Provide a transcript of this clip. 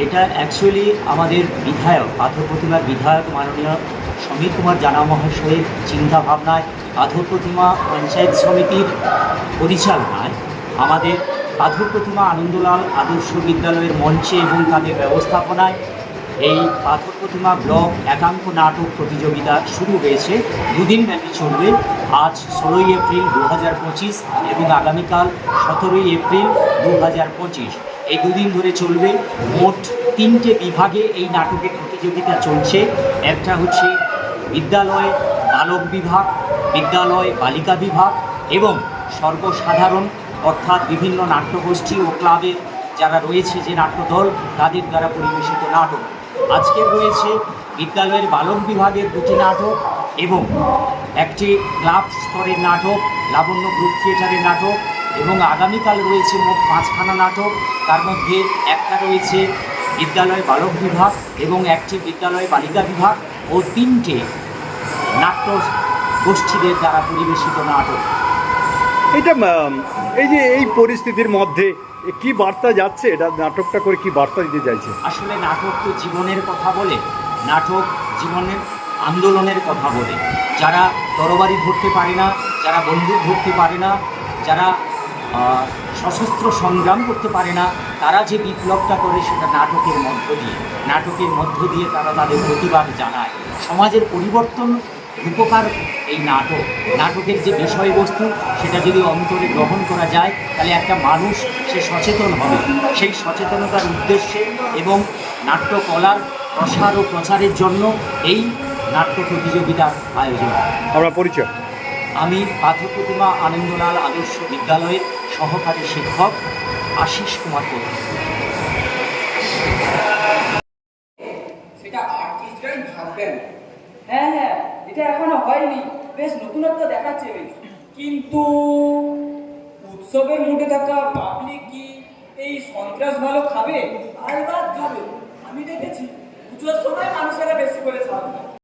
এটা অ্যাকচুয়ালি আমাদের বিধায়ক, পাথর প্রতিমার বিধায়ক মাননীয় সমীর কুমার জানা মহাশয়ের চিন্তাভাবনায় পাথর প্রতিমা পঞ্চায়েত সমিতির পরিচালনায় আমাদের পাথর প্রতিমা আনন্দলাল আদর্শ বিদ্যালয়ের মঞ্চে এবং তাদের ব্যবস্থাপনায় এই পাথর প্রতিমা ব্লক একাঙ্ক নাটক প্রতিযোগিতা শুরু হয়েছে। দুদিন ব্যাপী চলবে। আজ ষোলোই এপ্রিল দু হাজার পঁচিশ এবং আগামীকাল সতেরোই এপ্রিল দু হাজার পঁচিশ। এই দুদিন ধরে চলবে। মোট তিনটে বিভাগে এই নাটকের প্রতিযোগিতা চলছে। একটা হচ্ছে বিদ্যালয়, বালক বিভাগ, বিদ্যালয়, বালিকা বিভাগ এবং সর্বসাধারণ, অর্থাৎ বিভিন্ন নাট্যগোষ্ঠী ও ক্লাবের যারা রয়েছে যে নাট্যদল, তাদের দ্বারা পরিবেশিত নাটক। আজকের রয়েছে বিদ্যালয়ের বালক বিভাগের দুটি নাটক এবং একটি ক্লাব স্তরের নাটক, লাবণ্য গ্রুপ থিয়েটারের নাটক এবং আগামীকাল রয়েছে মোট পাঁচখানা নাটক। তার মধ্যে একটা রয়েছে বিদ্যালয় বালক বিভাগ এবং একটি বিদ্যালয় বালিকা বিভাগ ও তিনটে নাট্য গোষ্ঠীদের দ্বারা পরিবেশিত নাটক। এটা এই যে এই পরিস্থিতির মধ্যে কি বার্তা যাচ্ছে? এটা নাটকটা করে কি বার্তা দিতে চাইছে? আসলে নাটক তো জীবনের কথা বলে নাটক জীবনের আন্দোলনের কথা বলে। যারা তরবারি ধরতে পারে না যারা বন্দুক ধরতে পারে না যারা সশস্ত্র সংগ্রাম করতে পারে না তারা যে বিপ্লবটা করে সেটা নাটকের মধ্য দিয়ে। নাটকের মধ্য দিয়ে তারা তাদের প্রতিবাদ জানায়। সমাজের পরিবর্তন উপকার এই নাটক। নাটকের যে বিষয়বস্তু সেটা যদি অন্তরে গ্রহণ করা যায় তাহলে একটা মানুষ সে সচেতন হবে। সেই সচেতনতার উদ্দেশ্যে এবং নাট্যকলার প্রসার ও প্রচারের জন্য এই নাট্য প্রতিযোগিতার আয়োজন। আমরা পরিচয়। আমি পাথর প্রতিমা আনন্দলাল আদর্শ বিদ্যালয়ের সহকারী শিক্ষক আশিস কুমার পতি সেটা ভাববেন হ্যাঁ হ্যাঁ এটা এখনও হয়নি। বেশ নতুনত্ব দেখাচ্ছে বেশ। কিন্তু উৎসবের মুডে থাকা পাবলিক কি এই সন্ত্রাস ভালো খাবে? আলবাদ খাবে। আমি দেখেছি। পুজোর সময় মানুষেরা বেশি করে খাবে।